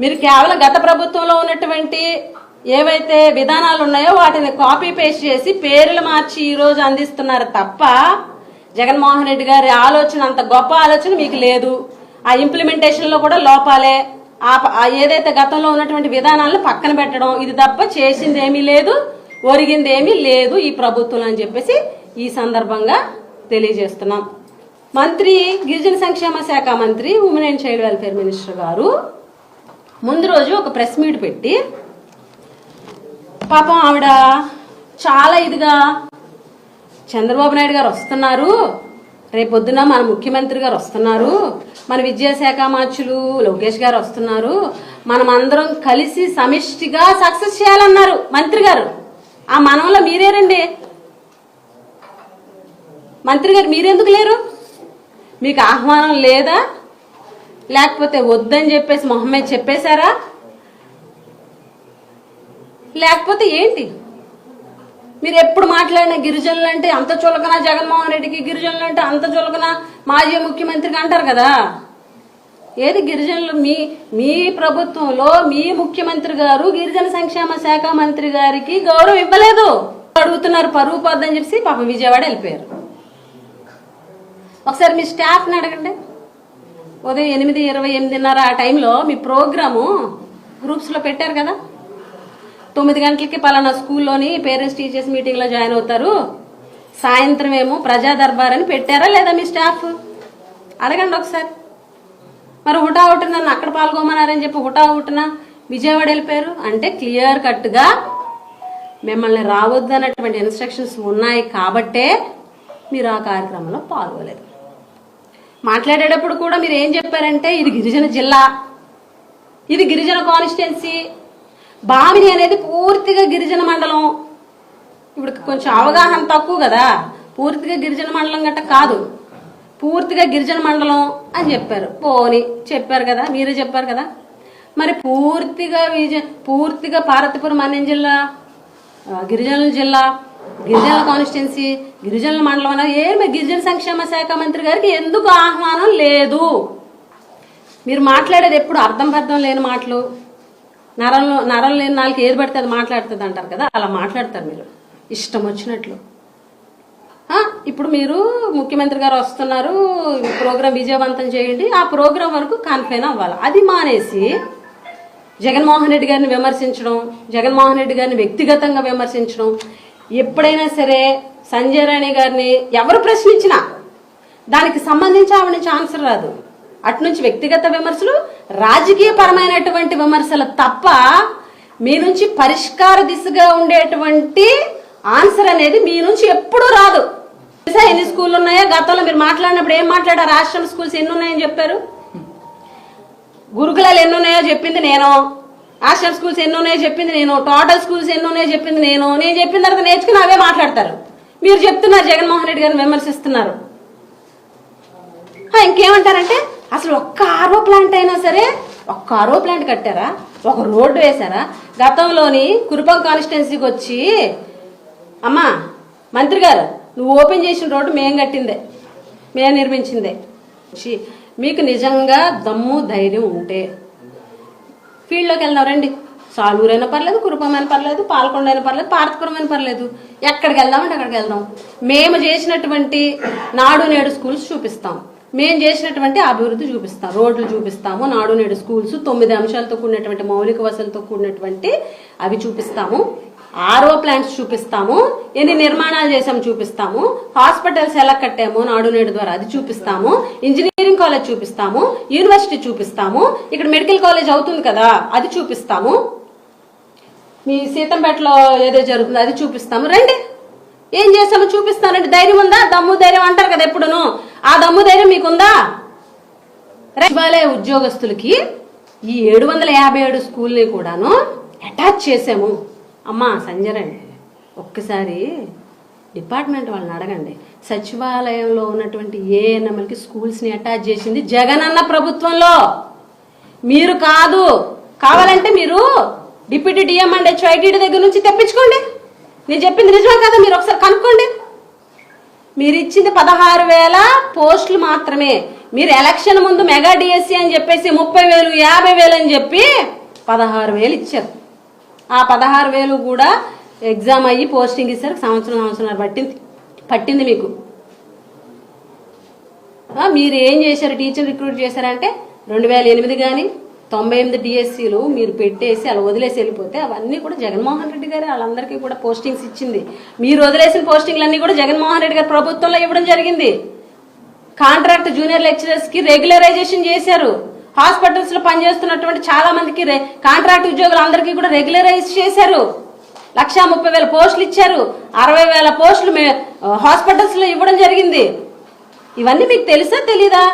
మీరు కేవలం గత ప్రభుత్వంలో ఉన్నటువంటి ఏవైతే విధానాలు ఉన్నాయో వాటిని కాపీ పేస్ట్ చేసి పేర్లు మార్చి ఈ రోజు అందిస్తున్నారు తప్ప జగన్మోహన్ రెడ్డి గారి ఆలోచన అంత గొప్ప ఆలోచన మీకు లేదు. ఆ ఇంప్లిమెంటేషన్లో కూడా లోపాలే. ఆ ఆ ఏదైతే గతంలో ఉన్నటువంటి విధానాలను పక్కన పెట్టడం ఇది తప్ప చేసింది ఏమీ లేదు ఒరిగింది ఏమీ లేదు ఈ ప్రభుత్వం అని చెప్పేసి ఈ సందర్భంగా తెలియజేస్తున్నాం. మంత్రి గిరిజన సంక్షేమ శాఖ మంత్రి women and child welfare minister గారు ముందు రోజు ఒక ప్రెస్ మీట్ పెట్టి పాపం ఆవిడ చాలా ఇదిగా చంద్రబాబు నాయుడు గారు వస్తున్నారు. రేపొద్దున మన ముఖ్యమంత్రి గారు వస్తున్నారు. మన విద్యాశాఖ మార్చులు లోకేష్ గారు వస్తున్నారు. మనం అందరం కలిసి సమిష్టిగా సక్సెస్ చేయాలన్నారు మంత్రి గారు. ఆ మనంలో మీరేరండి మంత్రి గారు మీరెందుకు లేరు? మీకు ఆహ్వానం లేదా? లేకపోతే వద్దని చెప్పేసి మొహమ్మద్ చెప్పేశారా? లేకపోతే ఏంటి? మీరు ఎప్పుడు మాట్లాడిన గిరిజనులు అంటే అంత చులకన జగన్మోహన్ రెడ్డికి గిరిజనులు అంటే అంత చులకన మాజీ ముఖ్యమంత్రికి అంటారు కదా. ఏది గిరిజనులు? మీ మీ ప్రభుత్వంలో మీ ముఖ్యమంత్రి గారు గిరిజన సంక్షేమ శాఖ మంత్రి గారికి గౌరవం ఇవ్వలేదు. అడుగుతున్నారు పరువు పద్దని చెప్పి పాపం విజయవాడ వెళ్ళిపోయారు. ఒకసారి మీ స్టాఫ్ని అడగండి. ఉదయం ఎనిమిది ఇరవై ఎనిమిదిన్నర ఆ టైంలో మీ ప్రోగ్రాము గ్రూప్స్లో పెట్టారు కదా? తొమ్మిది గంటలకి పలానా స్కూల్లోని పేరెంట్స్ టీచర్స్ మీటింగ్లో జాయిన్ అవుతారు. సాయంత్రం ఏమో ప్రజా దర్బార్ అని పెట్టారా లేదా మీ స్టాఫ్? అడగండి ఒకసారి. మరి హుటా హుట నన్ను అక్కడ పాల్గొమన్నారని చెప్పి హుటా ఒకటిన విజయవాడ వెళ్ళిపోయారు? అంటే క్లియర్ కట్గా మిమ్మల్ని రావద్దు అన్నటువంటి ఇన్స్ట్రక్షన్స్ ఉన్నాయి కాబట్టే మీరు ఆ కార్యక్రమంలో పాల్గొలేదు. మాట్లాడేటప్పుడు కూడా మీరు ఏం చెప్పారంటే ఇది గిరిజన జిల్లా. ఇది గిరిజన కాన్స్టిట్యున్సీ. బామిని అనేది పూర్తిగా గిరిజన మండలం. ఇప్పుడు కొంచెం అవగాహన తక్కువ కదా. పూర్తిగా గిరిజన మండలం గట్ట కాదు. పూర్తిగా గిరిజన మండలం అని చెప్పారు. పోని చెప్పారు కదా మీరే చెప్పారు కదా. మరి పూర్తిగా పూర్తిగా పార్వతీపురం అన్యం జిల్లా గిరిజన గిరిజనుల జిల్లా గిరిజనుల కాన్స్టిట్యున్సీ గిరిజనుల మండలం అనేది ఏమి గిరిజన సంక్షేమ శాఖ మంత్రి గారికి ఎందుకు ఆహ్వానం లేదు? మీరు మాట్లాడేది ఎప్పుడు అర్థం పర్థం లేని మాటలు. నరంలో నరం లేని నాలుగు ఏది పడితే అది మాట్లాడుతుంది అంటారు కదా అలా మాట్లాడతారు మీరు. ఇష్టం వచ్చినట్లు. ఇప్పుడు మీరు ముఖ్యమంత్రి గారు వస్తున్నారు ప్రోగ్రాం విజయవంతం చేయండి ఆ ప్రోగ్రాం వరకు కన్ఫైన్ అవ్వాలి. అది మానేసి జగన్మోహన్ రెడ్డి గారిని విమర్శించడం జగన్మోహన్ రెడ్డి గారిని వ్యక్తిగతంగా విమర్శించడం ఎప్పుడైనా సరే సంజయ్ రాణి గారిని ఎవరు ప్రశ్నించినా దానికి సంబంధించి ఆవిడ నుంచి ఆన్సర్ రాదు. అటు నుంచి వ్యక్తిగత విమర్శలు రాజకీయ పరమైనటువంటి విమర్శలు తప్ప మీ నుంచి పరిష్కార దిశగా ఉండేటువంటి ఆన్సర్ అనేది మీ నుంచి ఎప్పుడూ రాదు. ఎన్ని స్కూళ్ళు ఉన్నాయో? గతంలో మీరు మాట్లాడినప్పుడు ఏం మాట్లాడారు? రాష్ట్రం స్కూల్స్ ఎన్ని ఉన్నాయని చెప్పారు? గురుకులాలు ఎన్ని ఉన్నాయో చెప్పింది నేను. హాస్టల్ స్కూల్స్ ఎన్ని ఉన్నాయో చెప్పింది నేను. టోటల్ స్కూల్స్ ఎన్ని ఉన్నాయో చెప్పింది నేను. నేను చెప్పిన తర్వాత నేర్చుకుని అవే మాట్లాడతారు. మీరు చెప్తున్నారు జగన్మోహన్ రెడ్డి గారిని విమర్శిస్తున్నారు. ఇంకేమంటారంటే అసలు ఒక్క ఆరో ప్లాంట్ అయినా సరే ఒక్క ఆరో ప్లాంట్ కట్టారా? ఒక రోడ్డు వేశారా? గతంలోని కురుపం కాన్స్టిట్యున్సీకి వచ్చి అమ్మా మంత్రి గారు నువ్వు ఓపెన్ చేసిన రోడ్డు మేం కట్టిందే మేము నిర్మించిందే. మీకు నిజంగా దమ్ము ధైర్యం ఉంటే ఫీల్డ్లోకి వెళ్ళినావు రండి. సాలూరైనా పర్లేదు కురుపమైనా పర్లేదు పాలకొండ అయినా పర్లేదు పార్తపురమైనా పర్లేదు. ఎక్కడికి వెళ్దామంటే అక్కడికి వెళ్దాం. మేము చేసినటువంటి నాడు నేడు స్కూల్స్ చూపిస్తాం. మేము చేసినటువంటి అభివృద్ధి చూపిస్తాం. రోడ్లు చూపిస్తాము నాడు నేడు స్కూల్స్ తొమ్మిది అంశాలతో కూడినటువంటి మౌలిక వసతులతో కూడినటువంటి అవి చూపిస్తాము. ఆర్ఓ ప్లాంట్స్ చూపిస్తాము. ఎన్ని నిర్మాణాలు చేసాము చూపిస్తాము. హాస్పిటల్స్ ఎలా కట్టాము నాడు నేడు ద్వారా అది చూపిస్తాము. ఇంజనీరింగ్ కాలేజ్ చూపిస్తాము. యూనివర్సిటీ చూపిస్తాము. ఇక్కడ మెడికల్ కాలేజ్ అవుతుంది కదా అది చూపిస్తాము. మీ సీతంపేటలో ఏదో జరుగుతుందో అది చూపిస్తాము. రండి. ఏం చేస్తామో? చూపిస్తానండి. ధైర్యం ఉందా? దమ్ము ధైర్యం అంటారు కదా ఎప్పుడును. ఆ దమ్ము ధైర్యం మీకుందా? సచివాలయ ఉద్యోగస్తులకి ఈ ఏడు వందల యాభై ఏడు స్కూల్ని కూడాను అటాచ్ చేసాము అమ్మా సంజరండి. ఒక్కసారి డిపార్ట్మెంట్ వాళ్ళని అడగండి. సచివాలయంలో ఉన్నటువంటి ఏ ఎన్ఎంఎల్కి స్కూల్స్ని అటాచ్ చేసింది జగనన్న ప్రభుత్వంలో. మీరు కాదు. కావాలంటే మీరు డిప్యూటీ డిఎం అండ్ హెచ్ఐటీ దగ్గర నుంచి తెప్పించుకోండి. నేను చెప్పింది నిజమే కదా? మీరు ఒకసారి కనుక్కోండి. మీరు ఇచ్చింది పదహారు వేల పోస్టులు మాత్రమే. మీరు ఎలక్షన్ ముందు మెగా డిఎస్సి అని చెప్పేసి ముప్పై వేలు యాభై వేలు అని చెప్పి పదహారు వేలు ఇచ్చారు. ఆ పదహారు వేలు కూడా ఎగ్జామ్ అయ్యి పోస్టింగ్ ఇచ్చారు సంవత్సరం సంవత్సరం పట్టింది. పట్టింది మీకు. మీరు ఏం చేశారు? టీచర్ రిక్రూట్ చేశారంటే రెండు వేల ఎనిమిది కానీ తొంభై ఎనిమిది డిఎస్సీలు మీరు పెట్టేసి అలా వదిలేసి వెళ్ళిపోతే అవన్నీ కూడా జగన్మోహన్ రెడ్డి గారు వాళ్ళందరికీ కూడా పోస్టింగ్స్ ఇచ్చింది. మీరు వదిలేసిన పోస్టింగ్లన్నీ కూడా జగన్మోహన్ రెడ్డి గారు ప్రభుత్వంలో ఇవ్వడం జరిగింది. కాంట్రాక్ట్ జూనియర్ లెక్చరర్స్కి రెగ్యులరైజేషన్ చేశారు. హాస్పిటల్స్లో పనిచేస్తున్నటువంటి చాలా మందికి కాంట్రాక్ట్ ఉద్యోగులు అందరికీ కూడా రెగ్యులరైజ్ చేశారు. లక్షా ముప్పై వేల పోస్టులు ఇచ్చారు. అరవై వేల పోస్టులు హాస్పిటల్స్లో హాస్పిటల్స్లో ఇవ్వడం జరిగింది. ఇవన్నీ మీకు తెలుసా తెలీదా?